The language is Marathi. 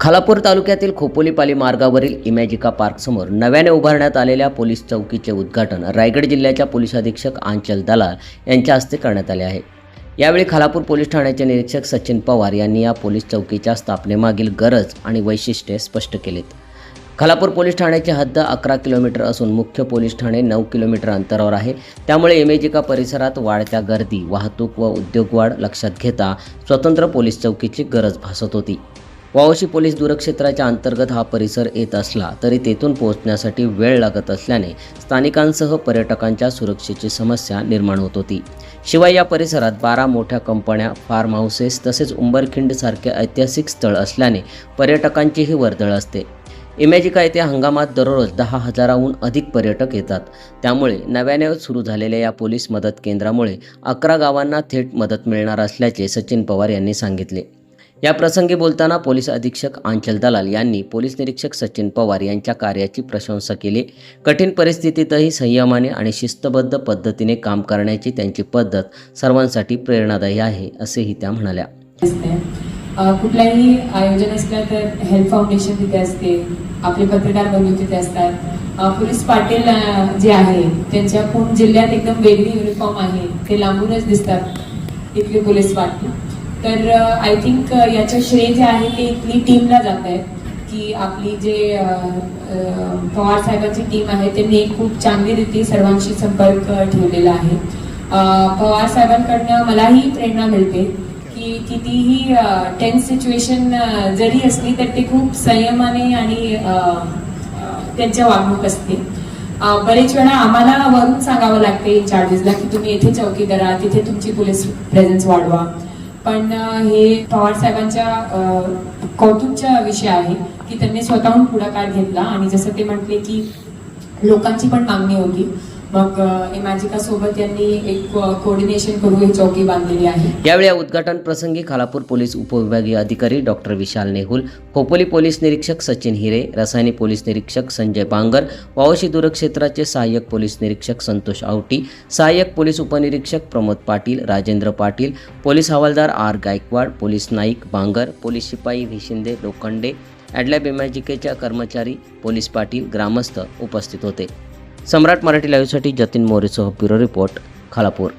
खालापूर तालुक्यातील खोपोलीपाली मार्गावरील इमॅजिका पार्कसमोर नव्याने उभारण्यात आलेल्या पोलीस चौकीचे उद्घाटन रायगड जिल्ह्याच्या पोलीस अधीक्षक आंचल दलाल यांच्या हस्ते करण्यात आले आहे. यावेळी खालापूर पोलीस ठाण्याचे निरीक्षक सचिन पवार यांनी या पोलीस चौकीच्या स्थापनेमागील गरज आणि वैशिष्ट्ये स्पष्ट केलीत. खालापूर पोलीस ठाण्याची हद्द अकरा किलोमीटर असून मुख्य पोलीस ठाणे नऊ किलोमीटर अंतरावर आहे. त्यामुळे इमेजिका परिसरात वाढत्या गर्दी वाहतूक व उद्योगवाढ लक्षात घेता स्वतंत्र पोलीस चौकीची गरज भासत होती. वावशी पोलीस दूरक्षेत्राच्या अंतर्गत हा परिसर येत असला तरी तेथून पोहोचण्यासाठी वेळ लागत असल्याने स्थानिकांसह पर्यटकांच्या सुरक्षेची समस्या निर्माण होत होती. शिवाय या परिसरात बारा मोठ्या कंपन्या फार्म हाऊसेस तसेच उंबरखिंडसारखे ऐतिहासिक स्थळ असल्याने पर्यटकांचीही वर्दळ असते. इमॅजिका येथे हंगामात दररोज दहा हजाराहून अधिक पर्यटक येतात. त्यामुळे नव्याने सुरू झालेल्या या पोलीस मदत केंद्रामुळे अकरा गावांना थेट मदत मिळणार असल्याचे सचिन पवार यांनी सांगितले. या प्रसंगी बोलताना पोलीस अधीक्षक आंचल दलाल यांनी पोलीस निरीक्षक सचिन पवार यांच्या कार्याची प्रशंसा केली. कठीण परिस्थितीतही संयमाने आणि शिस्तबद्ध पद्धतीने काम करण्याची त्यांची पद्धत सर्वांसाठी प्रेरणादायी आहे असेही त्या म्हणाल्या. कुठल्याही आयोजन असलं तर हेल्थ फाउंडेशन तिथे असते आपले पत्रकार बंधू तिथे असतात. पुलिस पोलीस पाटील जे आहे त्यांच्या पूर्ण जिल्ह्यात एकदम वेगळी युनिफॉर्म आहे ते लांबूनच दिसतात इथले पोलीस पाटील. तर आय थिंक याचं श्रेय जे आहे ते इथली टीमला जात आहे. की आपली जे पवार साहेबांची टीम आहे त्यांनी खूप चांगली रीती सर्वांशी संपर्क ठेवलेला आहे. पवार साहेबांकडनं मलाही प्रेरणा मिळते की कितीही टेन्स सिच्युएशन जरी असली तर ते खूप संयमाने आणि त्यांच्या वागणूक असते. बरेच वेळा आम्हाला वरून सांगावं लागते चार्जेसला की तुम्ही येथे चौकी तिथे तुमची पोलीस प्रेझेन्स वाढवा. पण हे पवार साहेबांच्या अ, कौतुकचा विषय आहे की त्यांनी स्वतःहून पुढाकार घेतला आणि जसं ते म्हटले की लोकांची पण मागणी होती. मग इमॅजिका सोबत यांनी एक कोऑर्डिनेशन करून ही चौकी बांधलेली आहे. यावेळी या उद्घाटन प्रसंगी खालापूर पोलीस उपविभागीय अधिकारी डॉक्टर विशाल नेहुल खोपोली पोलीस निरीक्षक सचिन हिरे रसायनी पोलीस निरीक्षक संजय बांगर वावशी दूरक्षेत्राचे सहाय्यक पोलीस निरीक्षक संतोष आवटी सहाय्यक पोलीस उपनिरीक्षक प्रमोद पाटील राजेंद्र पाटील पोलीस हवालदार R Gaikwad police naik Bangar police शिपाई व्ही शिंदे लोखंडे ॲडलॅब इमॅजिकेच्या कर्मचारी पोलीस पाटील ग्रामस्थ उपस्थित होते. सम्राट मराठी लाईव्हसाठी जतीन मोरेसह ब्युरो रिपोर्ट खालापूर.